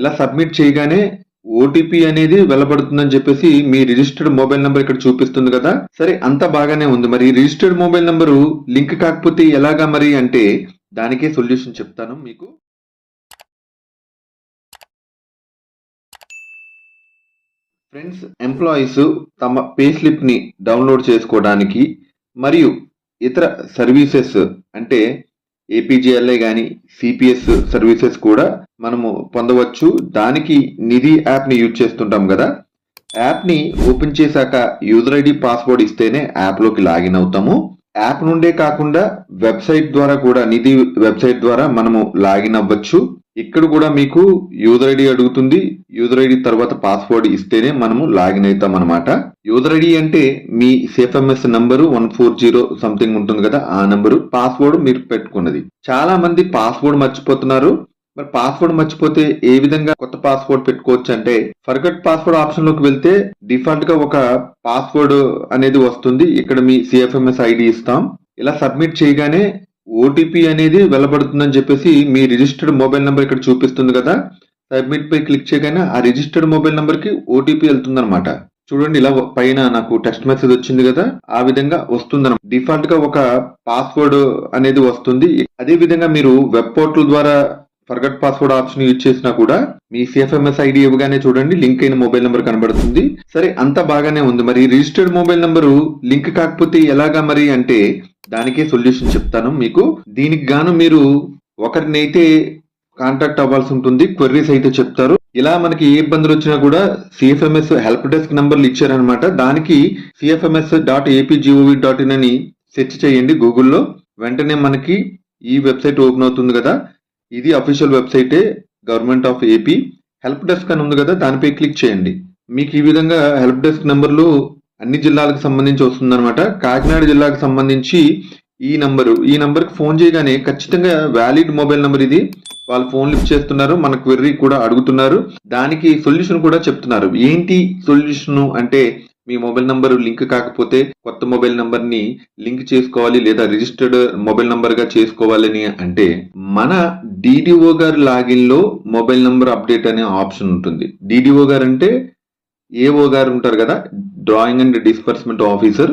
ఇలా సబ్మిట్ చేయగానే ఓటీపీ అనేది వెళ్ళబడుతుందని చెప్పేసి మీ రిజిస్టర్డ్ మొబైల్ నెంబర్ ఇక్కడ చూపిస్తుంది కదా. సరే అంత బాగానే ఉంది. మరి రిజిస్టర్డ్ మొబైల్ నెంబరు లింక్ కాకపోతే ఎలాగా మరి అంటే దానికే సొల్యూషన్ చెప్తాను మీకు. ఫ్రెండ్స్ ఎంప్లాయీస్ తమ పే స్లిప్ని డౌన్లోడ్ చేసుకోవడానికి మరియు ఇతర సర్వీసెస్ అంటే ఏపీజీఎల్ఏ కానీ సిపిఎస్ సర్వీసెస్ కూడా మనము పొందవచ్చు. దానికి నిధి యాప్ని యూజ్ చేస్తుంటాం కదా. యాప్ని ఓపెన్ చేశాక యూజర్ ఐడి పాస్వర్డ్ ఇస్తేనే యాప్లోకి లాగిన్ అవుతాము. యాప్ నుండే కాకుండా వెబ్సైట్ ద్వారా కూడా నిధి వెబ్సైట్ ద్వారా మనము లాగిన్ అవ్వచ్చు. ఇక్కడ కూడా మీకు యూజర్ ఐడి అడుగుతుంది. యూజర్ ఐడి తర్వాత పాస్వర్డ్ ఇస్తేనే మనము లాగిన్ అవుతాం అనమాట యూజర్ ఐడి అంటే మీ CFMS number one four zero something ఉంటుంది కదా ఆ నంబరు. పాస్వర్డ్ మీరు పెట్టుకున్నది. చాలా మంది పాస్వర్డ్ మర్చిపోతున్నారు. మరి పాస్వర్డ్ మర్చిపోతే ఏ విధంగా కొత్త పాస్వర్డ్ పెట్టుకోవచ్చు అంటే ఫర్గట్ పాస్వర్డ్ ఆప్షన్లోకి వెళ్తే డిఫాల్ట్గా ఒక పాస్వర్డ్ అనేది వస్తుంది. ఇక్కడ మీ సిఎఫ్ఎంఎస్ ఐడి ఇస్తాం. ఇలా సబ్మిట్ చేయగానే ఓటీపీ అనేది వెళ్ళబడుతుందని చెప్పేసి మీ రిజిస్టర్డ్ మొబైల్ నెంబర్ ఇక్కడ చూపిస్తుంది కదా. సబ్మిట్ పై క్లిక్ చేయగానే ఆ రిజిస్టర్డ్ మొబైల్ నెంబర్కి ఓటీపీ వెళ్తుంది అనమాట చూడండి ఇలా పైన నాకు టెక్స్ట్ మెసేజ్ వచ్చింది కదా. ఆ విధంగా వస్తుంది డిఫాల్ట్గా ఒక పాస్వర్డ్ అనేది వస్తుంది. అదే విధంగా మీరు వెబ్ పోర్టల్ ద్వారా ఫర్గట్ పాస్వర్డ్ ఆప్షన్ యూజ్ చేసినా కూడా మీ సిఎఫ్ఎంఎస్ ఐడి ఇవ్వగానే చూడండి లింక్ అయిన మొబైల్ నెంబర్ కనబడుతుంది. సరే అంత బాగానే ఉంది. మరి రిజిస్టర్డ్ మొబైల్ నెంబరు లింక్ కాకపోతే ఎలాగా మరి అంటే దానికే సొల్యూషన్ చెప్తాను మీకు. దీనికి గాను మీరు ఒకరినైతే కాంటాక్ట్ అవ్వాల్సి ఉంటుంది క్వెర్రీస్ అయితే చెప్తారు. ఇలా మనకి ఏ ఇబ్బందులు వచ్చినా కూడా సిఎఫ్ఎంఎస్ హెల్ప్ డెస్క్ నంబర్లు ఇచ్చారనమాట దానికి CFMS dot AP gov dot in అని సెర్చ్ చేయండి గూగుల్లో వెంటనే మనకి ఈ వెబ్సైట్ ఓపెన్ అవుతుంది కదా. ఇది official వెబ్సైటే government of AP help desk అని ఉంది కదా దానిపై క్లిక్ చేయండి. మీకు ఈ విధంగా హెల్ప్ డెస్క్ నెంబర్లు అన్ని జిల్లాలకు సంబంధించి వస్తుందన్నమాట. కాకినాడ జిల్లాకు సంబంధించి ఈ నంబరు ఈ నంబర్కి ఫోన్ చేయగానే ఖచ్చితంగా వ్యాలిడ్ మొబైల్ నెంబర్ ఇది. వాళ్ళు ఫోన్ లిఫ్ట్ చేస్తున్నారు మన క్వెర్రీ కూడా అడుగుతున్నారు. దానికి సొల్యూషన్ కూడా చెప్తున్నారు. ఏంటి సొల్యూషన్ అంటే మీ మొబైల్ నంబర్ లింక్ కాకపోతే కొత్త మొబైల్ నంబర్ని లింక్ చేసుకోవాలి లేదా రిజిస్టర్డ్ మొబైల్ నంబర్గా చేసుకోవాలని అంటే మన డిడిఓ గారు లాగిన్లో మొబైల్ నంబర్ అప్డేట్ అనే ఆప్షన్ ఉంటుంది. డిడిఓ గారు అంటే ఏఓ గారు ఉంటారు కదా డ్రాయింగ్ అండ్ డిస్పర్స్మెంట్ ఆఫీసర్.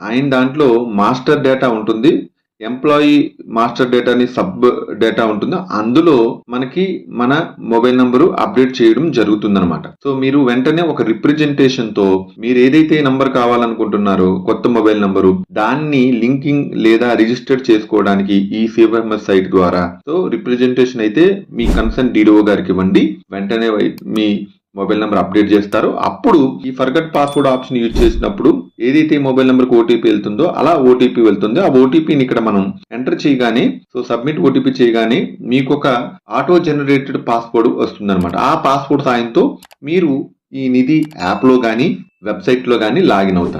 ఆయన దాంట్లో మాస్టర్ డేటా ఉంటుంది. ఎంప్లాయీ మాస్టర్ డేటాని సబ్ డేటా ఉంటుందో అందులో మనకి మన మొబైల్ నంబరు అప్డేట్ చేయడం జరుగుతుందనమాట సో మీరు వెంటనే ఒక రిప్రజెంటేషన్తో మీరు ఏదైతే నంబర్ కావాలనుకుంటున్నారో కొత్త మొబైల్ నంబరు దాన్ని లింకింగ్ లేదా రిజిస్టర్ చేసుకోవడానికి ఈ సిఎఫ్ఎంఎస్ సైట్ ద్వారా. సో రిప్రజెంటేషన్ అయితే మీ కన్సర్న్ డిడిఓ గారికి ఇవ్వండి. వెంటనే మీ మొబైల్ నెంబర్ అప్డేట్ చేస్తారు. అప్పుడు ఈ ఫర్గట్ పాస్వర్డ్ ఆప్షన్ యూజ్ చేసినప్పుడు ఏదైతే మొబైల్ నెంబర్కి ఓటీపీ వెళ్తుందో అలా ఓటీపీ వెళ్తుందో. ఆ ఓటీపీని ఇక్కడ మనం ఎంటర్ చేయగానే సో సబ్మిట్ ఓటీపీ చేయగానే మీకు ఒక ఆటో జనరేటెడ్ పాస్వర్డ్ వస్తుంది ఆ పాస్వర్డ్ సాయంతో మీరు ఈ నిధి యాప్లో కానీ వెబ్సైట్లో కానీ లాగిన్ అవుతారు.